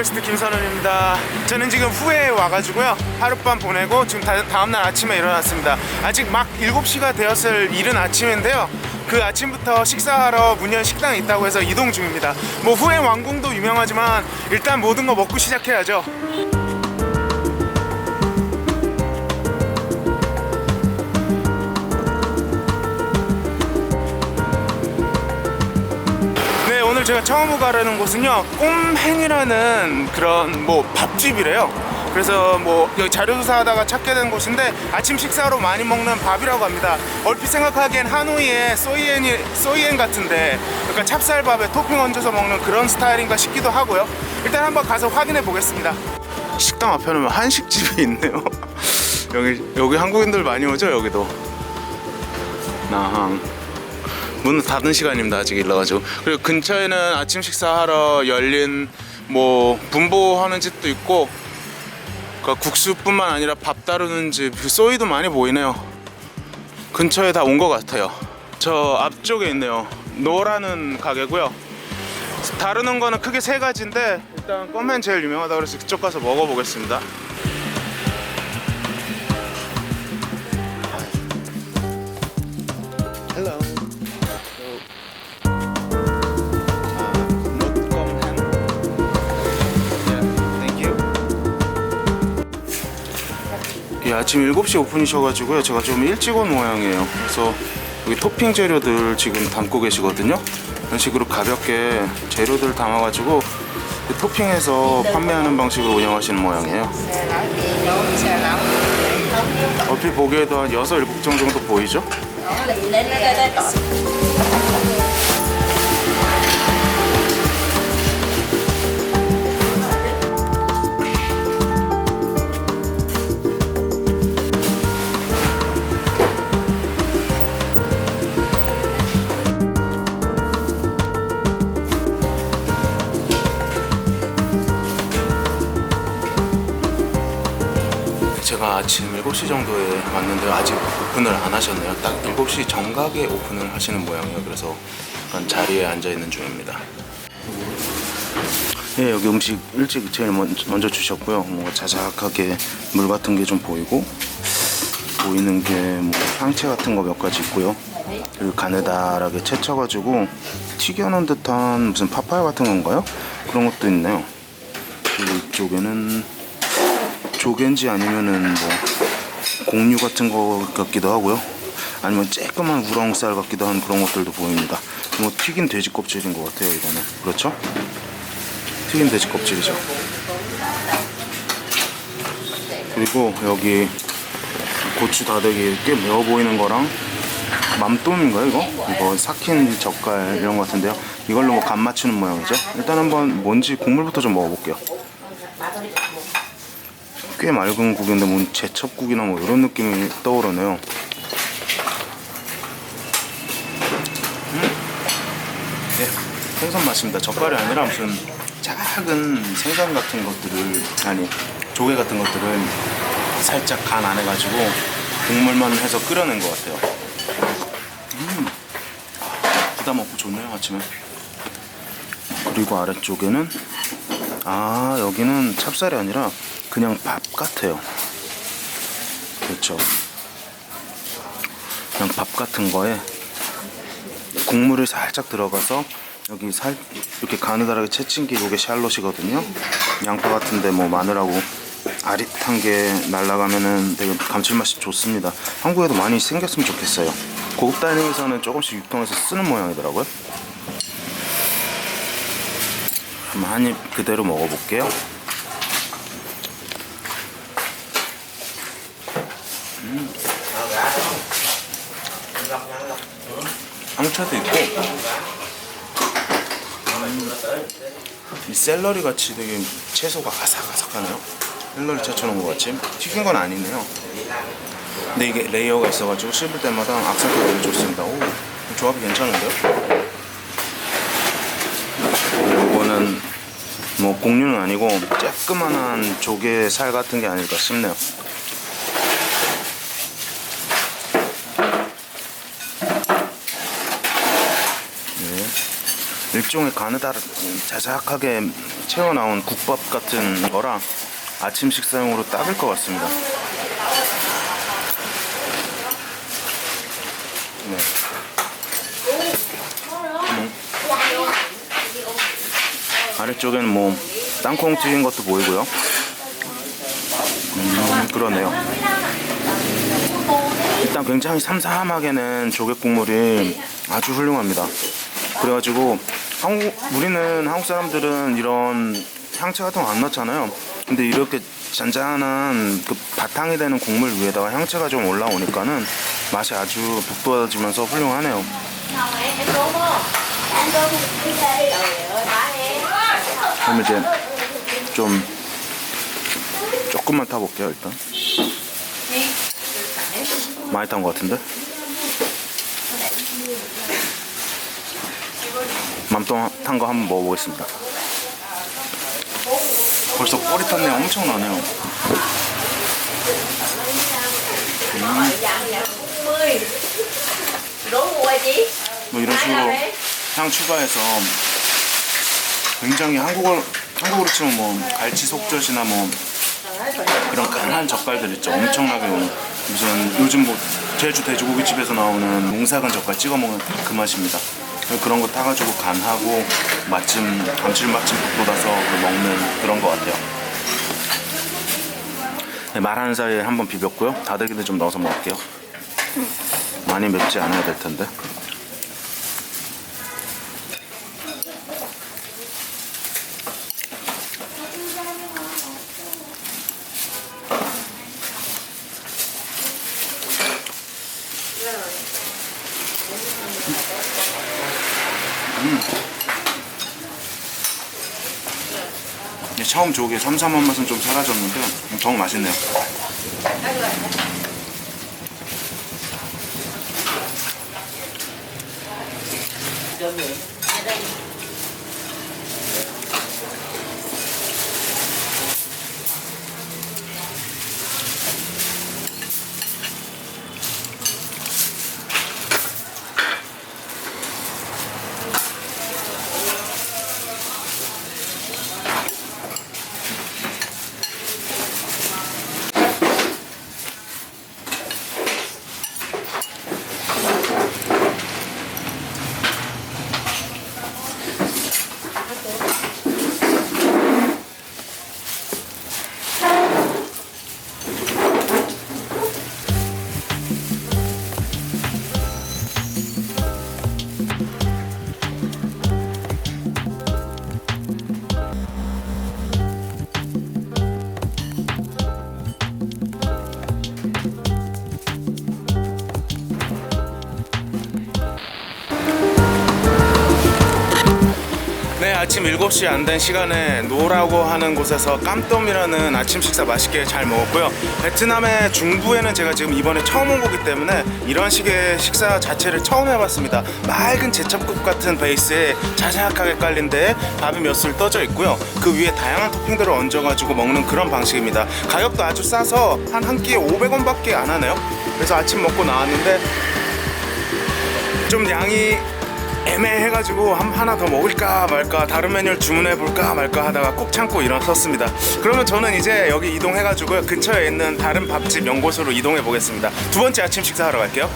웨스트 김선훈입니다. 저는 지금 후에 와가지고요. 하룻밤 보내고 지금 다, 다음날 아침에 일어났습니다. 아직 막 7시가 되었을 이른 아침인데요. 그 아침부터 식사하러 문현 식당에 있다고 해서 이동 중입니다. 뭐 후에 왕궁도 유명하지만 일단 모든 거 먹고 시작해야죠. 제가 처음 가려는 곳은요 꼼행이라는 그런 뭐 밥집이래요. 그래서 뭐 여기 자료조사하다가 찾게 된 곳인데 아침 식사로 많이 먹는 밥이라고 합니다. 얼핏 생각하기엔 하노이의 소이엔이 소이엔 같은데 그러니까 찹쌀밥에 토핑 얹어서 먹는 그런 스타일인가 싶기도 하고요. 일단 한번 가서 확인해 보겠습니다. 식당 앞에는 한식집이 있네요? 여기 여기 한국인들 많이 오죠 여기도? 나항 문은 닫은 시간입니다 아직 일러가지고. 그리고 근처에는 아침 식사하러 열린 뭐 분보하는 집도 있고 그 국수뿐만 아니라 밥 다루는 집 소이도 많이 보이네요. 근처에 다 온 것 같아요. 저 앞쪽에 있네요. 노라는 가게고요. 다루는 거는 크게 세 가지인데 일단 껌맨 제일 유명하다 그래서 그쪽 가서 먹어보겠습니다 아침 7시 오픈이셔가지고요. 제가 좀 일찍 온 모양이에요. 그래서 여기 토핑 재료들 지금 담고 계시거든요. 이런 식으로 가볍게 재료들 담아가지고 그 토핑해서 판매하는 방식으로 운영하시는 모양이에요. 얼핏 보기에도 한 6, 7종 정도 보이죠? 제가 아침 7시 정도에 왔는데 아직 오픈을 안 하셨네요. 딱 7시 정각에 오픈을 하시는 모양이에요. 그래서 자리에 앉아 있는 중입니다. 네, 여기 음식 일찍 제일 먼저 주셨고요. 뭔가 자작하게 물 같은 게 좀 보이고 보이는 게 뭐 향채 같은 거 몇 가지 있고요. 그리고 가느다랗게 채쳐가지고 튀겨놓은 듯한 무슨 파파야 같은 건가요? 그런 것도 있네요. 그리고 이쪽에는 조개인지 아니면은 뭐 공유 같은 거 같기도 하고요. 아니면 쬐끄만 우렁쌀 같기도 한 그런 것들도 보입니다. 뭐 튀긴 돼지 껍질인 것 같아요, 이거는. 그렇죠? 튀긴 돼지 껍질이죠. 그리고 여기 고추 다대기 꽤 매워 보이는 거랑 맘똠인가요 이거? 이거 삭힌 젓갈 이런 것 같은데요. 이걸로 뭐 간 맞추는 모양이죠. 일단 한번 뭔지 국물부터 좀 먹어볼게요. 꽤 맑은 국인데 뭐 제첩국이나 뭐 이런 느낌이 떠오르네요. 음? 네, 생선 맛입니다. 젓갈이 아니라 무슨 작은 생선 같은 것들을 아니 조개 같은 것들을 살짝 간 안 해가지고 국물만 해서 끓여낸 것 같아요. 음, 아, 부담 없고 좋네요 아침에. 그리고 아래쪽에는 아 여기는 찹쌀이 아니라 그냥 밥 같아요. 그렇죠. 그냥 밥 같은 거에 국물이 살짝 들어가서 여기 살 이렇게 가느다랗게 채친 게 이게 샬롯이거든요. 양파 같은데 뭐 마늘하고 아릿한 게 날라가면은 되게 감칠맛이 좋습니다. 한국에도 많이 생겼으면 좋겠어요. 고급 다이닝에서는 조금씩 유통해서 쓰는 모양이더라고요. 한번 한입 그대로 먹어볼게요. 상차도 있고 음. 이 샐러리 같이 되게 채소가 아삭아삭하네요. 샐러리 채쳐놓은 것 같이 튀긴 건 아니네요. 근데 이게 레이어가 있어가지고 씹을 때마다 악센트가 되게 좋습니다. 오, 조합이 괜찮은데요? 이거는 뭐 공유는 아니고 쬐끄만한 조개 살 같은 게 아닐까 싶네요. 네. 일종의 가느다라 자작하게 채워 나온 국밥 같은 거라 아침 식사용으로 딱일 것 같습니다. 네. 음. 아래쪽에는 뭐 땅콩 튀긴 것도 보이고요. 음, 그러네요. 일단 굉장히 삼삼하게는 조개 국물이 아주 훌륭합니다. 그래가지고 한국 우리는 한국 사람들은 이런 향채 같은 거 안 넣잖아요. 근데 이렇게 잔잔한 그 바탕이 되는 국물 위에다가 향채가 좀 올라오니까는 맛이 아주 돋보여지면서 훌륭하네요. 그럼 이제 좀 조금만 타볼게요 일단. 많이 탄 것 같은데? 맘통 탄거 한번 먹어보겠습니다. 벌써 꼬리 탄내 엄청 나네요. 뭐 이런 식으로 향 추가해서 굉장히 한국어 한국으로 치면 뭐 갈치 속젓이나 뭐 그런 강한 젓갈들 있죠. 엄청나게 뭐 무슨 요즘 뭐 제주 돼지고기 집에서 나오는 농사간 젓갈 찍어 먹는 그 맛입니다. 그런 거 타가지고 간하고 맛좀 감칠맛 좀 돋아서 먹는 그런 것 같아요. 네, 말하는 사이에 한번 비볐고요. 다대기도 좀 넣어서 먹을게요. 많이 맵지 않아야 될 텐데. 처음 조개 삼삼한 맛은 좀 사라졌는데 너무 맛있네요. 아침 7시 안 된 시간에 노라고 하는 곳에서 깜똠이라는 아침 식사 맛있게 잘 먹었고요. 베트남의 중부에는 제가 지금 이번에 처음 온 거기 때문에 이런 식의 식사 자체를 처음 해봤습니다. 맑은 제첩국 같은 베이스에 자작하게 깔린 데에 밥이 몇 술 떠져 있고요. 그 위에 다양한 토핑들을 얹어가지고 먹는 그런 방식입니다. 가격도 아주 싸서 한 한 끼에 500원밖에 안 하네요. 그래서 아침 먹고 나왔는데 좀 양이 애매해가지고 한 하나 더 먹을까 말까 다른 메뉴를 주문해 볼까 말까 하다가 꼭 참고 일어섰습니다. 그러면 저는 이제 여기 이동해가지고 근처에 있는 다른 밥집 연곳으로 이동해 보겠습니다. 두 번째 아침 식사하러 갈게요.